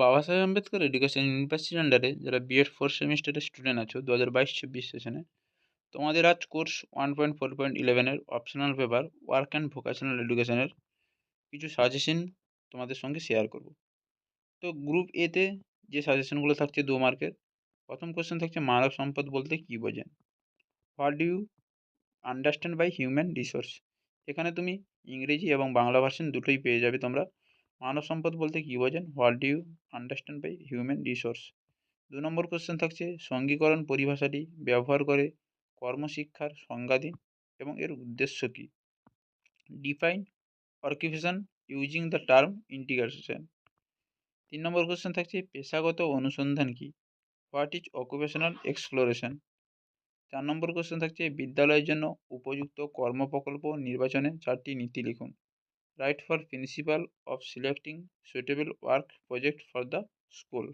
বাবা সাহেব আম্বেদকর এডুকেশন ইউনিভার্সিটির আন্ডারে যারা বিএড ফোর্থ সেমিস্টারের স্টুডেন্ট আছো দু হাজার বাইশ চব্বিশ সেশনে তোমাদের আজ course one point four point ইলেভেনের optional paper work and vocational এডুকেশনের কিছু সাজেশন তোমাদের সঙ্গে শেয়ার করব। তো গ্রুপ এতে যে সাজেশনগুলো থাকছে দু মার্কের প্রথম কোশ্চেন থাকছে মানব সম্পদ বলতে কী বোঝেন? What do you understand by human resource এখানে তুমি ইংরেজি এবং বাংলা ভার্সন দুটোই পেয়ে যাবে তোমরা। মানব সম্পদ বলতে কী বোঝেন? What do you understand by human resource দু নম্বর কোশ্চেন থাকছে, সঙ্গীকরণ পরিভাষাটি ব্যবহার করে কর্মশিক্ষার সংজ্ঞা দিন এবং এর উদ্দেশ্য কী? Define occupation using the term integration তিন নম্বর কোশ্চেন থাকছে, পেশাগত অনুসন্ধান কী? হোয়াট ইজ অকুপেশনাল এক্সপ্লোরেশন চার নম্বর কোশ্চেন থাকছে, বিদ্যালয়ের জন্য উপযুক্ত কর্ম প্রকল্প নির্বাচনে চারটি নীতি লিখুন। Write for principle of selecting suitable work project for the school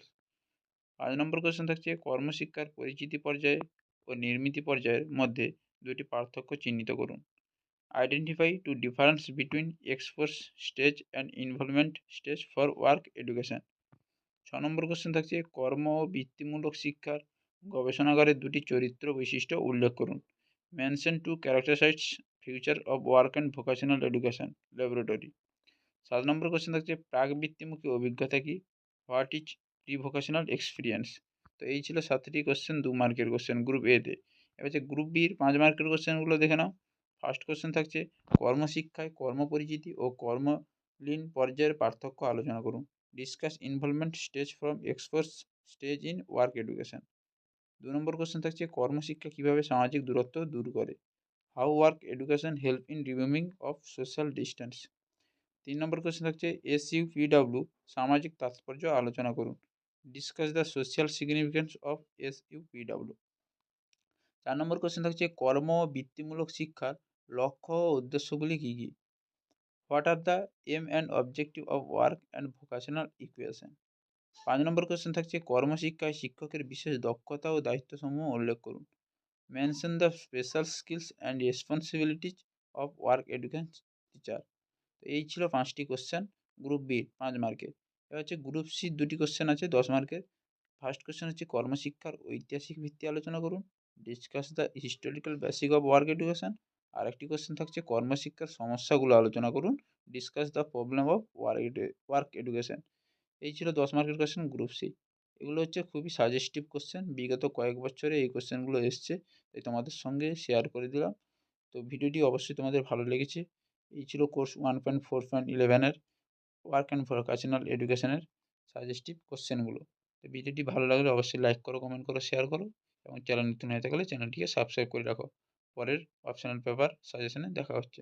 পাঁচ নম্বর কোশ্চেন থাকছে, কর্মশিক্ষার পরিচিতি পর্যায়ে ও নির্মিতি পর্যায়ের মধ্যে দুটি পার্থক্য চিহ্নিত করুন। Identify two difference between exposure stage and involvement stage for work education ছ নম্বর কোশ্চেন থাকছে, কর্ম ও বৃত্তিমূলক শিক্ষার গবেষণাগারের দুটি চরিত্র বৈশিষ্ট্য উল্লেখ করুন। Mention two characterize future of work and vocational education laboratory সাত নম্বর কোশ্চেন থাকছে প্রাক বৃত্তিমুখী অভিজ্ঞতা কি? What is pre vocational experience তো এই ছিল সাতটি কোশ্চেন দু মার্কের কোশ্চেন গ্রুপ এতে এবার হচ্ছে গ্রুপ বির পাঁচ মার্কের কোশ্চেনগুলো দেখে নাও। ফার্স্ট কোশ্চেন থাকছে, কর্মশিক্ষায় কর্মপরিচিতি ও কর্মলীন পর্যায়ের পার্থক্য আলোচনা করুন। Discuss involvement stage from exposure stage in work education দু নম্বর কোশ্চেন থাকছে, কর্মশিক্ষা কীভাবে সামাজিক দূরত্ব দূর করে? How work education help in removing of social distance তিন নম্বর কোশ্চেন থাকছে এস ইউ পিডাব্লিউ সামাজিক তাৎপর্য আলোচনা করুন। Discuss the social significance of S U PW চার নম্বর কোশ্চেন থাকছে, কর্ম বৃত্তিমূলক শিক্ষার লক্ষ্য ও উদ্দেশ্যগুলি কী কী? What are the aim and objective of work and vocational equation পাঁচ নম্বর কোশ্চেন থাকছে, কর্মশিক্ষায় শিক্ষকের বিশেষ দক্ষতা ও দায়িত্বসমূহ উল্লেখ করুন। Mention the special skills and responsibilities of work education teacher তো এই ছিল পাঁচটি কোশ্চেন গ্রুপ বি পাঁচ মার্কের এবার হচ্ছে গ্রুপ সি দুটি কোশ্চেন আছে, দশ মার্কের ফার্স্ট কোশ্চেন হচ্ছে কর্মশিক্ষার ঐতিহাসিক ভিত্তি আলোচনা করুন discuss the historical basic of work education আর একটি কোশ্চেন থাকছে কর্মশিক্ষার সমস্যাগুলো আলোচনা করুন discuss the problem of work work education এই ছিল দশ মার্কের কোশ্চেন গ্রুপ সি এগুলো হচ্ছে খুবই সাজেস্টিভ কোশ্চেন বিগত কয়েক বছরে এই কোশ্চেনগুলো এসছে, তাই তোমাদের সঙ্গে শেয়ার করে দিলাম। তো ভিডিওটি অবশ্যই তোমাদের ভালো লেগেছে। এই ছিল course one point four point ইলেভেনের ওয়ার্ক অ্যান্ড ভোকেশনাল এডুকেশনের সাজেস্টিভ কোশ্চেনগুলো তো ভিডিওটি ভালো লাগলে অবশ্যই লাইক করো কমেন্ট করো শেয়ার করো এবং চ্যানেল নতুন হয়ে থাকলে চ্যানেলটিকে সাবস্ক্রাইব করে রাখো। পরের অপশনাল পেপার সাজেশনে দেখা হচ্ছে।